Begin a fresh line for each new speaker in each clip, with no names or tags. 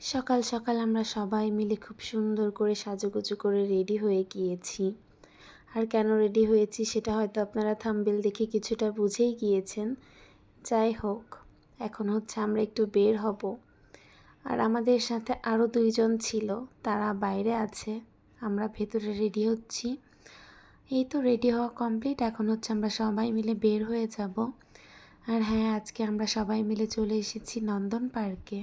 সকাল সকাল আমরা সবাই মিলে খুব সুন্দর করে সাজুগুজু করে রেডি হয়ে গিয়েছি। আর কেন রেডি হয়েছি সেটা হয়তো আপনারা থাম্বেল দেখে কিছুটা বুঝেই গিয়েছেন। যাই হোক, এখন হচ্ছে আমরা একটু বের হব। আর আমাদের সাথে আরও দুইজন ছিল, তারা বাইরে আছে, আমরা ভেতরে রেডি হচ্ছি। এই তো রেডি হওয়া কমপ্লিট এখন হচ্ছে আমরা সবাই মিলে বের হয়ে যাব। আর হ্যাঁ আজকে আমরা সবাই মিলে চলে এসেছি নন্দন পার্কে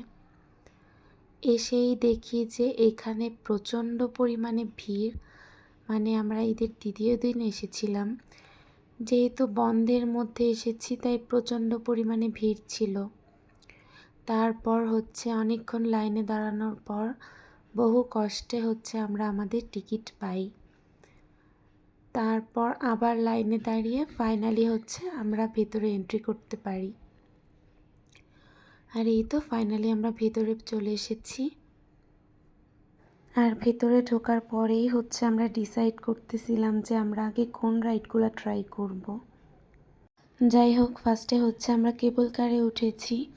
এসেই দেখি যে এখানে প্রচণ্ড পরিমাণে ভিড়। মানে আমরা ঈদের দ্বিতীয় দিন এসেছিলাম। যেহেতু বন্ধের মধ্যে এসেছি, তাই প্রচণ্ড পরিমাণে ভিড় ছিল। তারপর হচ্ছে অনেকক্ষণ লাইনে দাঁড়ানোর পর বহু কষ্টে হচ্ছে আমরা আমাদের টিকিট পাই। তারপর আবার লাইনে দাঁড়িয়ে ফাইনালি হচ্ছে আমরা ভেতরে এন্ট্রি করতে পারি। আর এই তো ফাইনালি আমরা ভেতরে চলে এসেছি। আর ভেতরে ঢোকার পরেই হচ্ছে আমরা ডিসাইড করতেছিলাম যে আমরা আগে কোন রাইডগুলো ট্রাই করব। যাই হোক ফার্স্টে হচ্ছে আমরা কেবল কারে উঠেছি।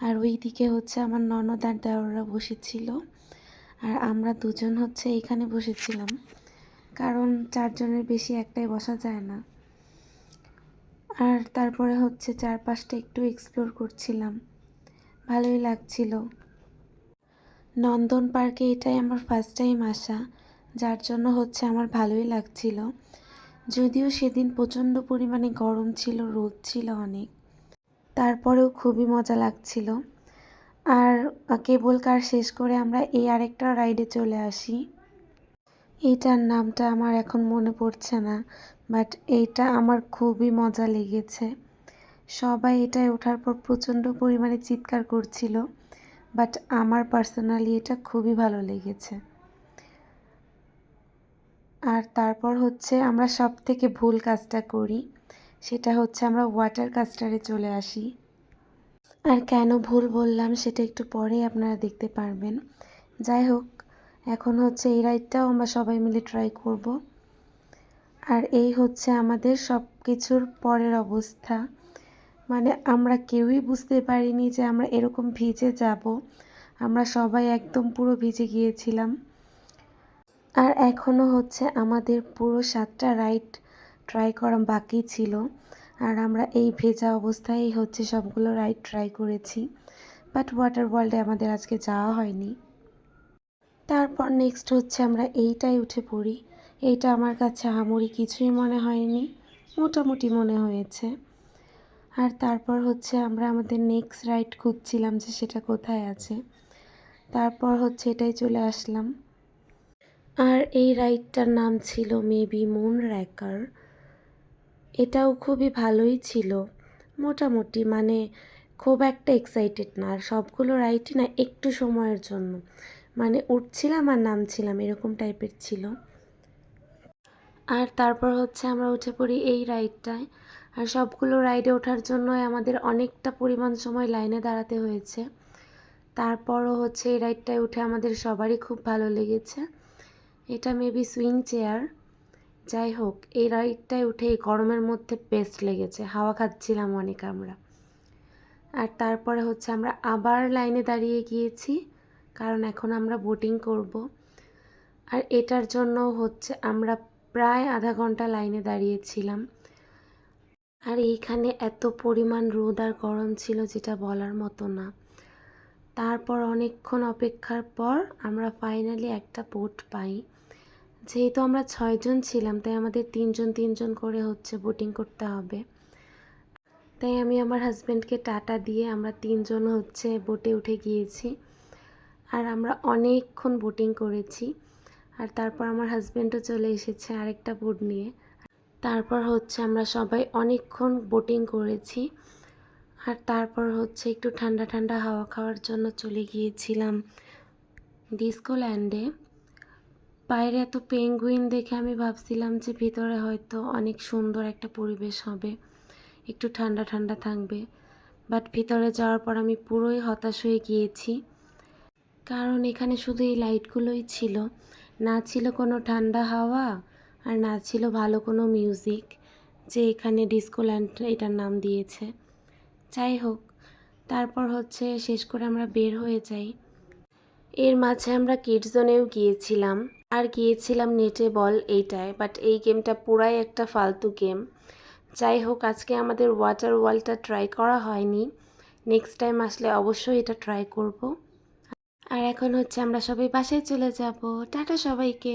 আর ওই দিকে হচ্ছে আমার ননদ আর দেওয়াররা বসেছিল। আর আমরা দুজন হচ্ছে এখানে বসেছিলাম। কারণ চারজনের বেশি একটাই বসা যায় না। আর তারপরে হচ্ছে চারপাশটা একটু এক্সপ্লোর করছিলাম। ভালোই লাগছিল। নন্দন পার্কে এটাই আমার ফার্স্ট টাইম আসা, যার জন্য হচ্ছে আমার ভালোই লাগছিল। যদিও সেদিন প্রচণ্ড পরিমাণে গরম ছিল, রোদ ছিল অনেক। তারপরেও খুবই মজা লাগছিল। আর কেবল কার শেষ করে আমরা এই আরেকটা রাইডে চলে আসি। এইটার নামটা আমার এখন মনে পড়ছে না বাট এইটা আমার খুবই মজা লেগেছে। সবাই এটায় ওঠার পর প্রচণ্ড পরিমাণে চিৎকার করছিল বাট আমার পার্সোনালি এটা খুবই ভালো লেগেছে। আর তারপর হচ্ছে আমরা সব থেকে ভুল কাজটা করি, সেটা হচ্ছে আমরা ওয়াটার কাস্টারে চলে আসি। আর কেন ভুল বললাম সেটা একটু পরে আপনারা দেখতে পারবেন। যাই হোক, এখন হচ্ছে এই রাইডটাও আমরা সবাই মিলে ট্রাই করব। আর এই হচ্ছে আমাদের সব কিছুর পরের অবস্থা। মানে আমরা কেউই বুঝতে পারিনি যে আমরা এরকম ভিজে যাব। আমরা সবাই একদম পুরো ভিজে গিয়েছিলাম। আর এখনও হচ্ছে আমাদের পুরো সাতটা রাইড ট্রাই করা বাকি ছিল। আর আমরা এই ভেজা অবস্থায় হচ্ছে সবগুলো রাইড ট্রাই করেছি। বাট ওয়াটার ওয়ার্ল্ডে আমাদের আজকে যাওয়া হয়নি। তারপর নেক্সট হচ্ছে আমরা এইটাই উঠে পড়ি। এইটা আমার কাছে আহামরি কিছুই মনে হয়নি। মোটামুটি মনে হয়েছে। আর তারপর হচ্ছে আমরা আমাদের নেক্সট রাইড খুঁজছিলাম যে সেটা কোথায় আছে। তারপর হচ্ছে এটাই চলে আসলাম। আর এই রাইডটার নাম ছিল মেবি মুন র্যাকার এটাও খুবই ভালোই ছিল। মোটামুটি মানে খুব একটা এক্সাইটেড না। আর সবগুলো রাইডই না একটু সময়ের জন্য। মানে উঠছিলাম আর নামছিলাম, এরকম টাইপের ছিল। আর তারপর হচ্ছে আমরা উঠে পড়ি এই রাইডটায় আর সবগুলো রাইডে ওঠার জন্যই আমাদের অনেকটা পরিমাণ সময় লাইনে দাঁড়াতে হয়েছে। তারপরও হচ্ছে এই রাইডটায় উঠে আমাদের সবারই খুব ভালো লেগেছে। এটা মেবি সুইং চেয়ার যাই হোক, এই রাইডটায় উঠে এই গরমের মধ্যে বেস্ট লেগেছে। হাওয়া খাচ্ছিলাম অনেক আমরা। আর তারপরে হচ্ছে আমরা আবার লাইনে দাঁড়িয়ে গিয়েছি, কারণ এখন আমরা বোটিং করব। আর এটার জন্য হচ্ছে আমরা প্রায় আধা ঘণ্টা লাইনে দাঁড়িয়েছিলাম। আর এইখানে এত পরিমাণ রোদ আর গরম ছিল যেটা বলার মতো না। তারপর অনেকক্ষণ অপেক্ষার পর আমরা ফাইনালি একটা বোট পাই। যেহেতু আমরা ছয়জন ছিলাম, তাই আমাদের তিনজন তিনজন করে হচ্ছে বোটিং করতে হবে। তাই আমি আমার হাজব্যান্ডকে টাটা দিয়ে আমরা তিনজন হচ্ছে বোটে উঠে গিয়েছি। আর আমরা অনেকক্ষণ বোটিং করেছি। আর তারপর আমার হাজব্যান্ডও চলে এসেছে আরেকটা বোট নিয়ে। তারপর হচ্ছে আমরা সবাই অনেকক্ষণ বোটিং করেছি। আর তারপর হচ্ছে একটু ঠান্ডা ঠান্ডা হাওয়া খাওয়ার জন্য চলে গিয়েছিলাম ডিস্কো ল্যান্ডে বাইরে এত পেঙ্গুইন দেখে আমি ভাবছিলাম যে ভিতরে হয়তো অনেক সুন্দর একটা পরিবেশ হবে, একটু ঠান্ডা ঠান্ডা থাকবে। বাট ভিতরে যাওয়ার পর আমি পুরোই হতাশ হয়ে গিয়েছি। কারণ এখানে শুধু এই লাইটগুলোই ছিল, না ছিল কোনো ঠান্ডা হাওয়া আর না ছিল ভালো কোনো মিউজিক যে এখানে ডিস্কো ল্যান্ড এটার নাম দিয়েছে। যাই হোক, তারপর হচ্ছে শেষ করে আমরা বের হয়ে যাই। এর মাঝে আমরা কিড জোনেও গিয়েছিলাম। আর গিয়েছিলাম নেটে বল এইটায় বাট এই গেমটা পুরাই একটা ফালতু গেম যাই হোক, আজকে আমাদের ওয়াটার ওয়ালটা ট্রাই করা হয়নি। নেক্সট টাইম আসলে অবশ্যই এটা ট্রাই করব। আর এখন হচ্ছে আমরা সবাই বাসায় চলে যাব। টাটা সবাইকে।